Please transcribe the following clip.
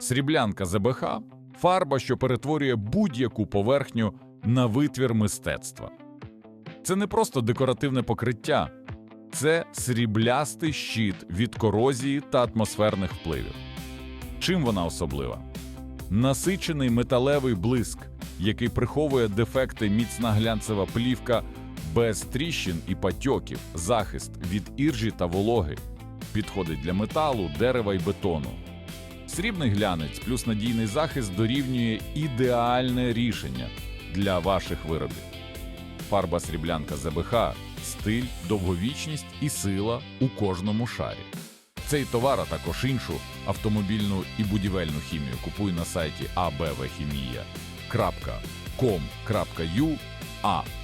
Сріблянка ЗБХ фарба, що перетворює будь-яку поверхню на витвір мистецтва. Це не просто декоративне покриття, це сріблястий щит від корозії та атмосферних впливів. Чим вона особлива? Насичений металевий блиск, який приховує дефекти міцна глянцева плівка без тріщин і патьоків, захист від іржі та вологи, підходить для металу, дерева і бетону. Срібний глянець плюс надійний захист дорівнює ідеальне рішення для ваших виробів. Фарба сріблянка ЗБХ – стиль, довговічність і сила у кожному шарі. Цей товар, а також іншу автомобільну і будівельну хімію купуй на сайті abvchimia.com.ua